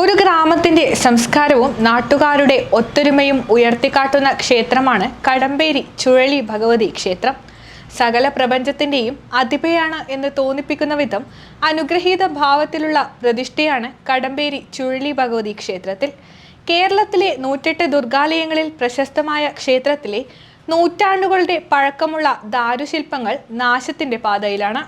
ഒരു ഗ്രാമത്തിന്റെ സംസ്കാരവും നാട്ടുകാരുടെ ഒത്തൊരുമയും ഉയർത്തിക്കാട്ടുന്ന ക്ഷേത്രമാണ് കടമ്പേരി ചുഴലി ഭഗവതി ക്ഷേത്രം. സകല പ്രപഞ്ചത്തിന്റെയും അതിപയാണ് എന്ന് തോന്നിപ്പിക്കുന്ന വിധം അനുഗ്രഹീത ഭാവത്തിലുള്ള പ്രതിഷ്ഠയാണ് കടമ്പേരി ചുഴലി ഭഗവതി ക്ഷേത്രത്തിൽ. കേരളത്തിലെ നൂറ്റെട്ട് ദുർഗാലയങ്ങളിൽ പ്രശസ്തമായ ക്ഷേത്രത്തിലെ നൂറ്റാണ്ടുകളുടെ പഴക്കമുള്ള ദാരുശില്പങ്ങൾ നാശത്തിന്റെ പാതയിലാണ്.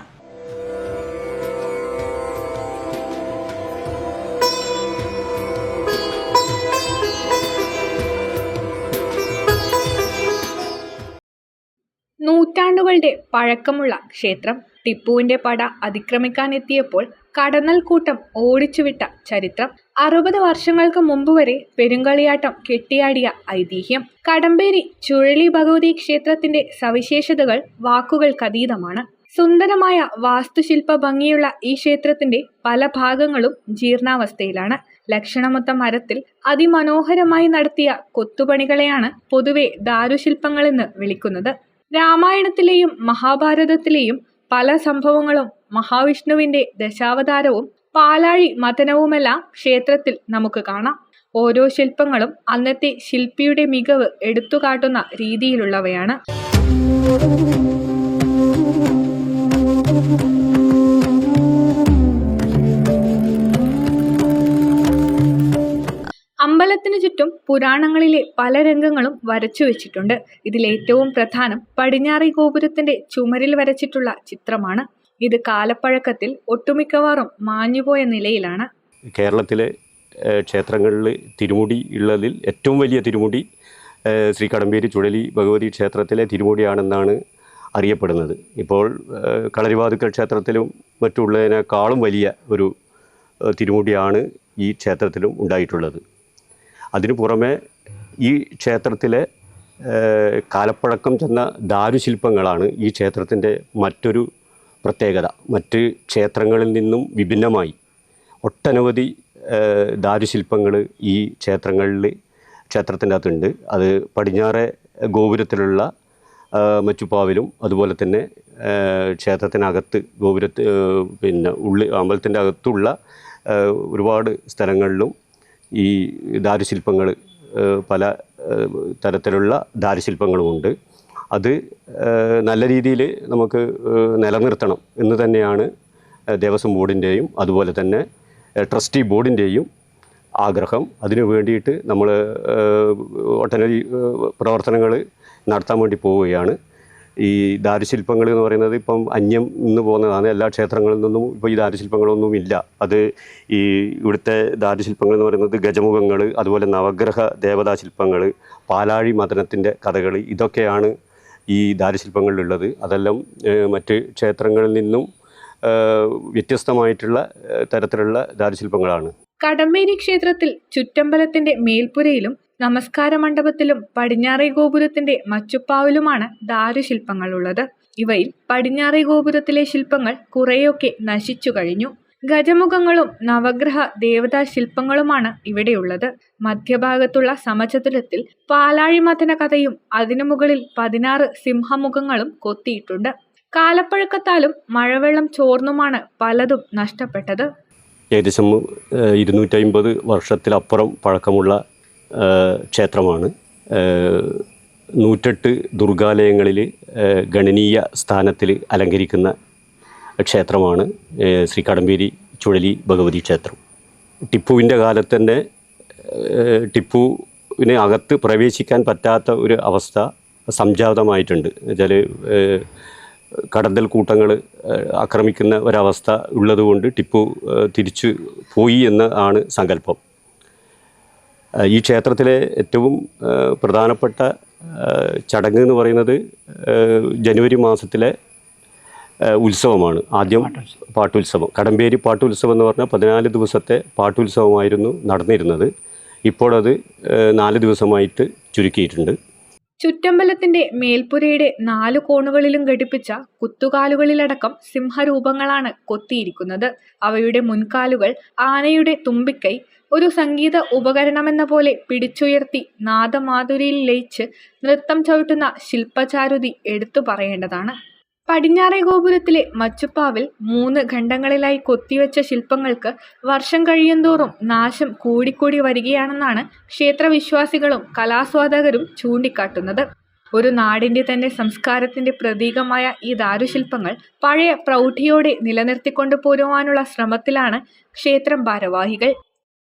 നൂറ്റാണ്ടുകളുടെ പഴക്കമുള്ള ക്ഷേത്രം ടിപ്പുവിന്റെ പട അതിക്രമിക്കാനെത്തിയപ്പോൾ കടന്നൽ കൂട്ടം ഓടിച്ചുവിട്ട ചരിത്രം. അറുപത് വർഷങ്ങൾക്ക് മുമ്പ് വരെ പെരുങ്കളിയാട്ടം കെട്ടിയാടിയ ഐതിഹ്യം. കടമ്പേരി ചുഴലി ഭഗവതി ക്ഷേത്രത്തിന്റെ സവിശേഷതകൾ വാക്കുകൾക്കതീതമാണ്. സുന്ദരമായ വാസ്തുശില്പ ഭംഗിയുള്ള ഈ ക്ഷേത്രത്തിന്റെ പല ഭാഗങ്ങളും ജീർണാവസ്ഥയിലാണ്. ലക്ഷണമൊത്ത മരത്തിൽ അതിമനോഹരമായി നടത്തിയ കൊത്തുപണികളെയാണ് പൊതുവെ ദാരുശില്പങ്ങളെന്ന് വിളിക്കുന്നത്. രാമായണത്തിലെയും മഹാഭാരതത്തിലെയും പല സംഭവങ്ങളും മഹാവിഷ്ണുവിന്റെ ദശാവതാരവും പാലാഴി മതനവുമെല്ലാം ക്ഷേത്രത്തിൽ നമുക്ക് കാണാം. ഓരോ ശില്പങ്ങളും അന്നത്തെ ശില്പിയുടെ മികവ് എടുത്തുകാട്ടുന്ന രീതിയിലുള്ളവയാണ്. അമ്പലത്തിനു ചുറ്റും പുരാണങ്ങളിലെ പല രംഗങ്ങളും വരച്ചു വെച്ചിട്ടുണ്ട്. ഇതിലേറ്റവും പ്രധാനം പടിഞ്ഞാറി ഗോപുരത്തിന്റെ ചുമരിൽ വരച്ചിട്ടുള്ള ചിത്രമാണ്. ഇത് കാലപ്പഴക്കത്തിൽ ഒട്ടുമിക്കവാറും മാഞ്ഞുപോയ നിലയിലാണ്. കേരളത്തിലെ ക്ഷേത്രങ്ങളിൽ തിരുമുടി ഉള്ളതിൽ ഏറ്റവും വലിയ തിരുമുടി ശ്രീ കടമ്പേരി ചുഴലി ഭഗവതി ക്ഷേത്രത്തിലെ തിരുമുടിയാണെന്നാണ് അറിയപ്പെടുന്നത്. ഇപ്പോൾ കളരിവാതുക്കൽ ക്ഷേത്രത്തിലും മറ്റുള്ളതിനേക്കാളും വലിയ ഒരു തിരുമുടിയാണ് ഈ ക്ഷേത്രത്തിലും ഉണ്ടായിട്ടുള്ളത്. അതിനു പുറമെ ഈ ക്ഷേത്രത്തിലെ കാലപ്പഴക്കം ചെന്ന ദാരുശില്പങ്ങളാണ് ഈ ക്ഷേത്രത്തിന്റെ മറ്റൊരു പ്രത്യേകത. മറ്റ് ക്ഷേത്രങ്ങളിൽ നിന്നും വിഭിന്നമായി ഒട്ടനവധി ദാരുശില്പങ്ങൾ ഈ ക്ഷേത്രങ്ങളിൽ ക്ഷേത്രത്തിന്റെ അകത്തുണ്ട്. അത് പടിഞ്ഞാറെ ഗോപുരത്തിലുള്ള മച്ചുപ്പാവിലും അതുപോലെ തന്നെ ക്ഷേത്രത്തിനകത്ത് ഗോപുരത്ത് പിന്നെ ഉള്ളി അമ്പലത്തിന്റെ അകത്തുള്ള ഒരുപാട് സ്ഥലങ്ങളിലും ഈ ദാരുശില്പങ്ങൾ പല തരത്തിലുള്ള ദാരുശില്പങ്ങളുമുണ്ട്. അത് നല്ല രീതിയിൽ നമുക്ക് നിലനിർത്തണം എന്ന് തന്നെയാണ് ദേവസ്വം ബോർഡിന്റെയും അതുപോലെ തന്നെ ട്രസ്റ്റി ബോർഡിന്റെയും ആഗ്രഹം. അതിനു വേണ്ടിയിട്ട് നമ്മൾ ഒട്ടനവധി പ്രവർത്തനങ്ങൾ നടത്താൻ വേണ്ടി പോവുകയാണ്. ഈ ദാരുശില്പങ്ങൾ എന്ന് പറയുന്നത് ഇപ്പം അന്യം നിന്ന് പോകുന്നതാണ്. എല്ലാ ക്ഷേത്രങ്ങളിൽ നിന്നും ഇപ്പോൾ ഈ ദാരുശില്പങ്ങളൊന്നും ഇല്ല. അത് ഈ ഇവിടുത്തെ ദാരുശില്പങ്ങൾ എന്ന് പറയുന്നത് ഗജമുഖങ്ങൾ അതുപോലെ നവഗ്രഹ ദേവതാ ശില്പങ്ങൾ പാലാഴി മദനത്തിന്റെ കഥകൾ ഇതൊക്കെയാണ് ഈ ദാരുശില്പങ്ങളിലുള്ളത്. അതെല്ലാം മറ്റ് ക്ഷേത്രങ്ങളിൽ നിന്നും വ്യത്യസ്തമായിട്ടുള്ള തരത്തിലുള്ള ദാരുശില്പങ്ങളാണ്. കടമ്പേരി ക്ഷേത്രത്തിൽ ചുറ്റമ്പലത്തിന്റെ മേൽപ്പുരയിലും നമസ്കാര മണ്ഡപത്തിലും പടിഞ്ഞാറേ ഗോപുരത്തിന്റെ മച്ചുപ്പാവിലുമാണ് ദാരുശില്പങ്ങളുള്ളത്. ഇവയിൽ പടിഞ്ഞാറേ ഗോപുരത്തിലെ ശില്പങ്ങൾ കുറെയൊക്കെ നശിച്ചു കഴിഞ്ഞു. ഗജമുഖങ്ങളും നവഗ്രഹ ദേവതാ ശില്പങ്ങളുമാണ് ഇവിടെയുള്ളത്. മധ്യഭാഗത്തുള്ള സമചതുരത്തിൽ പാലാഴിമഥന കഥയും അതിനു മുകളിൽ പതിനാറ് സിംഹമുഖങ്ങളും കൊത്തിയിട്ടുണ്ട്. കാലപ്പഴക്കത്താലും മഴവെള്ളം ചോർന്നുമാണ് പലതും നഷ്ടപ്പെട്ടത്. ഏകദേശം ഇരുന്നൂറ്റമ്പത് വർഷത്തിലപ്പുറം പഴക്കമുള്ള ക്ഷേത്രമാണ്. നൂറ്റെട്ട് ദുർഗാലയങ്ങളിൽ ഗണനീയ സ്ഥാനത്തിൽ അലങ്കരിക്കുന്ന ക്ഷേത്രമാണ് ശ്രീ കടമ്പേരി ചുഴലി ഭഗവതി ക്ഷേത്രം. ടിപ്പുവിന്റെ കാലത്ത് തന്നെ ടിപ്പുവിനെ അകത്ത് പ്രവേശിക്കാൻ പറ്റാത്ത ഒരു അവസ്ഥ സംജാതമായിട്ടുണ്ട്. എന്നുവെച്ചാൽ കടന്തൽ കൂട്ടങ്ങൾ ആക്രമിക്കുന്ന ഒരവസ്ഥ ഉള്ളതുകൊണ്ട് ടിപ്പു തിരിച്ചു പോയി എന്ന് ആണ് സങ്കല്പം. ഈ ക്ഷേത്രത്തിലെ ഏറ്റവും പ്രധാനപ്പെട്ട ചടങ്ങ് എന്ന് പറയുന്നത് ജനുവരി മാസത്തിലെ ഉത്സവമാണ്. ആദ്യം പാട്ടുത്സവം. കടമ്പേരി പാട്ടുത്സവം എന്ന് പറഞ്ഞാൽ പതിനാല് ദിവസത്തെ പാട്ടുത്സവമായിരുന്നു നടന്നിരുന്നത്. ഇപ്പോഴത് നാല് ദിവസമായിട്ട് ചുരുക്കിയിട്ടുണ്ട്. ചുറ്റമ്പലത്തിന്റെ മേൽപ്പുരയുടെ നാലു കോണുകളിലും ഘടിപ്പിച്ച കുത്തുകാലുകളിലടക്കം സിംഹരൂപങ്ങളാണ് കൊത്തിയിരിക്കുന്നത്. അവയുടെ മുൻകാലുകൾ ആനയുടെ തുമ്പിക്കൈ ഒരു സംഗീത ഉപകരണമെന്ന പോലെ പിടിച്ചുയർത്തി നാദമാധുരിയിൽ ലയിച്ച് നൃത്തം ചവിട്ടുന്ന ശില്പചാരുതി എടുത്തു പറയേണ്ടതാണ്. പടിഞ്ഞാറേ ഗോപുരത്തിലെ മച്ചുപ്പാവിൽ മൂന്ന് ഖണ്ഡങ്ങളിലായി കൊത്തിവെച്ച ശില്പങ്ങൾക്ക് വർഷം കഴിയുന്തോറും നാശം കൂടിക്കൂടി വരികയാണെന്നാണ് ക്ഷേത്രവിശ്വാസികളും കലാസ്വാദകരും ചൂണ്ടിക്കാട്ടുന്നത്. ഒരു നാടിന്റെ തന്നെ സംസ്കാരത്തിന്റെ പ്രതീകമായ ഈ ദാരുശില്പങ്ങൾ പഴയ പ്രൗഢിയോടെ നിലനിർത്തിക്കൊണ്ടു പോരുവാനുള്ള ശ്രമത്തിലാണ് ക്ഷേത്രം ഭാരവാഹികൾ.